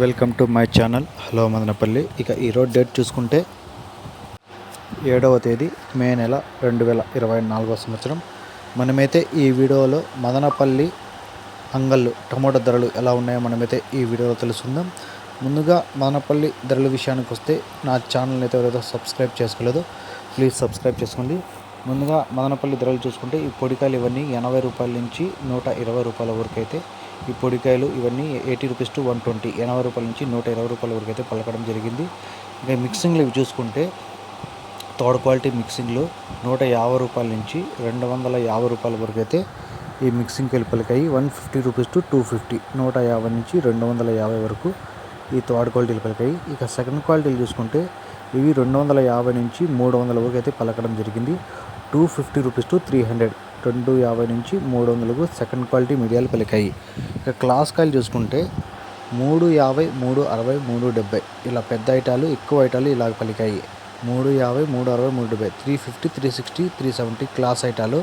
Welcome to my channel. Hello Madanapalli. ఇక ఈరోజు date చూసుకుంటే ఏడవ తేదీ మే నెల రెండు వేల ఇరవై నాలుగో సంవత్సరం. మనమైతే ఈ వీడియోలో మదనపల్లి అంగళ్ళు టమోటా ధరలు ఎలా ఉన్నాయో మనమైతే ఈ వీడియోలో తెలుసుకుందాం. ముందుగా మదనపల్లి ధరల విషయానికి వస్తే నా ఛానల్ అయితే ఎవరైతే సబ్స్క్రైబ్ చేసుకోలేదో ప్లీజ్ సబ్స్క్రైబ్ చేసుకోండి. ముందుగా మదనపల్లి ధరలు చూసుకుంటే ఈ పొడికాయలు ఇవన్నీ ఎనభై రూపాయల నుంచి నూట ఇరవై రూపాయల వరకు అయితే ఈ పొడికాయలు ఇవన్నీ eighty rupees to one twenty. ఎనభై రూపాయల నుంచి నూట ఇరవై రూపాయల వరకు అయితే పలకడం జరిగింది. ఇంకా మిక్సింగ్లు ఇవి చూసుకుంటే థర్డ్ క్వాలిటీ మిక్సింగ్లు నూట యాభై రూపాయల నుంచి రెండు వందల యాభై రూపాయల వరకు అయితే ఈ mixing కలిపలకాయి one fifty rupees to two fifty. నూట యాభై నుంచి రెండు వందల యాభై వరకు ఈ థర్డ్ క్వాలిటీలు పలికాయి ఇక సెకండ్ క్వాలిటీలు చూసుకుంటే ఇవి రెండు వందల యాభై నుంచి మూడు వందల వరకు అయితే పలకడం జరిగింది. Two fifty rupees to three hundred. రెండు యాభై నుంచి మూడు వందలకు సెకండ్ క్వాలిటీ మీడియాలు పలికాయి ఇక క్లాస్ కాయలు చూసుకుంటే మూడు యాభై మూడు అరవై మూడు డెబ్బై. ఇలా పెద్ద ఐటాలు ఎక్కువ ఐటాలు ఇలా పలికాయి. మూడు యాభై మూడు అరవై మూడు డెబ్బై. Three fifty three sixty three seventy class ఐటాలు.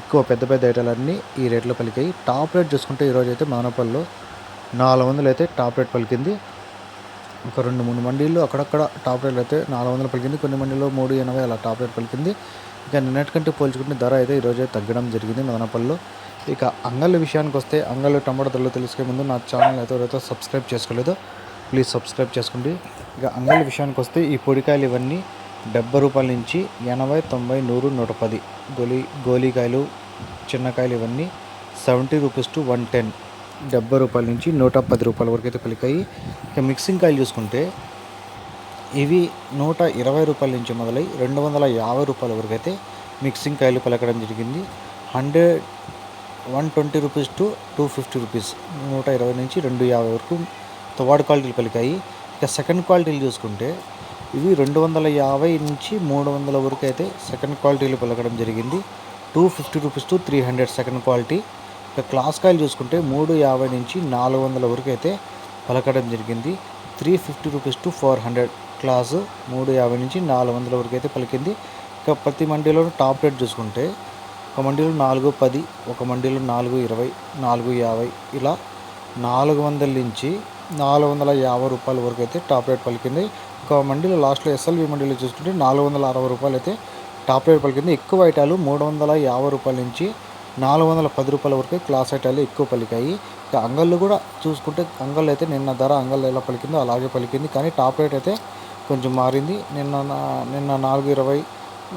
ఎక్కువ పెద్ద పెద్ద ఐటాలన్నీ ఈ రేట్లో పలికాయి. టాప్ రేట్ చూసుకుంటే ఈరోజు అయితే మానపల్లిలో నాలుగు వందలు అయితే టాప్ రేట్ పలికింది. ఒక రెండు మూడు మండీలు అక్కడక్కడ టాప్ రేట్లు అయితే నాలుగు వందలు పలికింది. కొన్ని మండీలో మూడు ఎనభై అలా టాప్ రేట్ పలికింది. ఇక నిన్నటికంటే పోల్చుకుంటే ధర అయితే ఈరోజే తగ్గడం జరిగింది మదనపల్లిలో ఇక అంగళ్ళ విషయానికి వస్తే అంగళ్ళు టమాటా ధరలు తెలుసుకునే ముందు నా ఛానల్ అయితే ఎవరైతే సబ్స్క్రైబ్ చేసుకోలేదో ప్లీజ్ సబ్స్క్రైబ్ చేసుకోండి. ఇక అంగళ్ళ విషయానికి వస్తే ఈ పొడికాయలు ఇవన్నీ డెబ్బై రూపాయల నుంచి ఎనభై తొంభై నూరు నూట పది. గోలీ గోలీకాయలు చిన్నకాయలు ఇవన్నీ seventy rupees to one ten. డెబ్బై రూపాయల నుంచి నూట పది రూపాయల వరకు అయితే పలికాయి. ఇక మిక్సింగ్ కాయలు చూసుకుంటే ఇవి నూట ఇరవై రూపాయల నుంచి మొదలై రెండు వందల యాభై రూపాయల వరకు అయితే మిక్సింగ్ కాయలు పలకడం జరిగింది. Hundred one twenty rupees to two fifty rupees నూట ఇరవై నుంచి రెండు యాభై వరకు థర్డ్ క్వాలిటీలు పలికాయి. ఇక సెకండ్ క్వాలిటీలు చూసుకుంటే ఇవి రెండు వందల యాభై నుంచి మూడు వందల వరకు అయితే సెకండ్ క్వాలిటీలు పలకడం జరిగింది. Two fifty rupees to three hundred second quality. ఇక క్లాస్ కాయలు చూసుకుంటే మూడు యాభై నుంచి నాలుగు వందల వరకు అయితే పలకడం జరిగింది. Three fifty rupees to four hundred class మూడు యాభై నుంచి నాలుగు వందల వరకు అయితే పలికింది. ఇక ప్రతి మండీలో టాప్ రేట్ చూసుకుంటే ఒక మండీలో నాలుగు పది ఒక మండీలో నాలుగు ఇరవై నాలుగు యాభై ఇలా నాలుగు వందల నుంచి నాలుగు వందల యాభై రూపాయల వరకు అయితే టాప్ రేట్ పలికింది. ఒక మండీలో లాస్ట్లో ఎస్ఎల్వి మండీలో చూసుకుంటే నాలుగు వందల అరవై రూపాయలు అయితే టాప్ రేట్ పలికింది. ఎక్కువ ఐటాలు మూడు వందల యాభై రూపాయల నుంచి నాలుగు వందల పది రూపాయల వరకు క్లాస్ ఐటాలు ఎక్కువ పలికాయి. ఇక అంగళ్ళు కూడా చూసుకుంటే అంగళ్ళు అయితే నిన్న ధర అంగళ్ళు ఎలా పలికిందో అలాగే పలికింది. కానీ టాప్ రేట్ అయితే కొంచెం మారింది. నిన్న నిన్న నాలుగు ఇరవై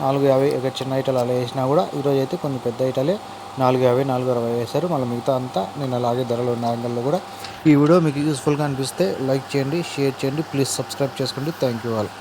నాలుగు యాభై ఇక చిన్న ఐటాలు అలా వేసినా కూడా ఈరోజు అయితే కొన్ని పెద్ద ఐటాలే. నాలుగు యాభై నాలుగు అరవై వేశారు. మళ్ళీ మిగతా అంతా నేను అలాగే ధరలు ఉన్న యాంగిల్లో కూడా ఈ వీడియో మీకు యూస్ఫుల్గా అనిపిస్తే లైక్ చేయండి షేర్ చేయండి. ప్లీజ్ సబ్స్క్రైబ్ చేసుకోండి. Thank you all.